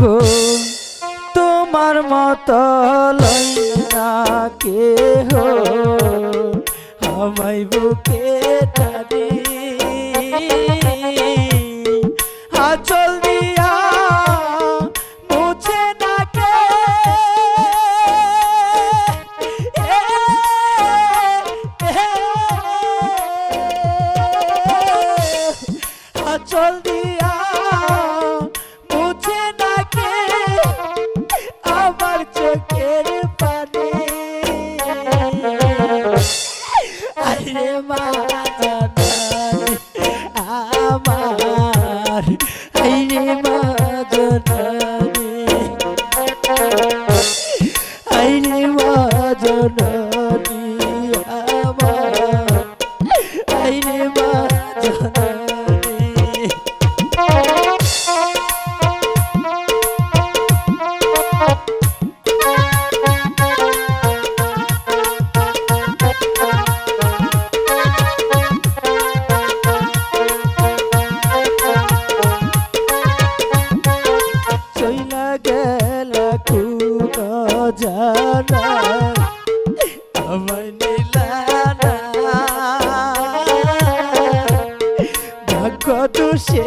গো তোমার মত লইনা কে হো আমায় বুকে টানি। আচল দিয়া মুছে না কে আচল দিয়া আরে মা চইলা গেল খুব জানা আমায় নিলানা ভাগ্য দোষে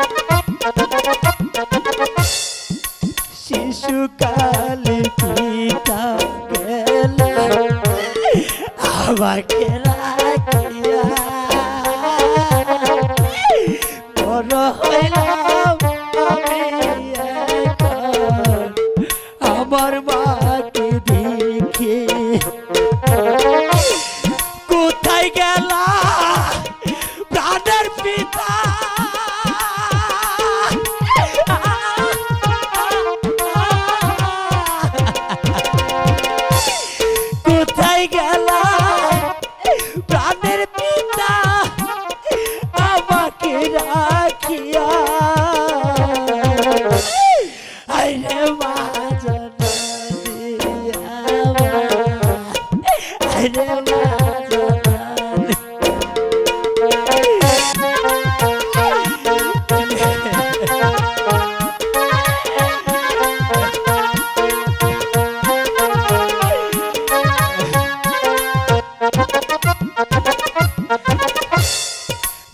বড়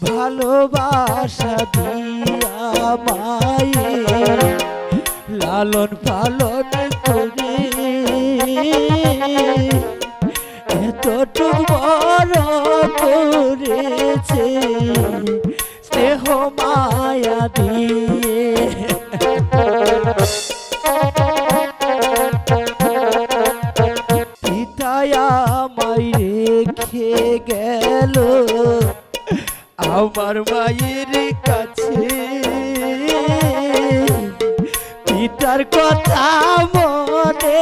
ভালোবাসা দিয়া মায়ে লালন পালন বড় করেছে, স্নেহ মায়া দিয়ে। পিতায়া মাই রেখে গেল, আমার মায়ের কাছে। পিতার কথা মনে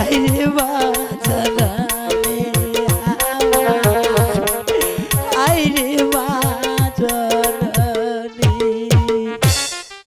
হাইরে মা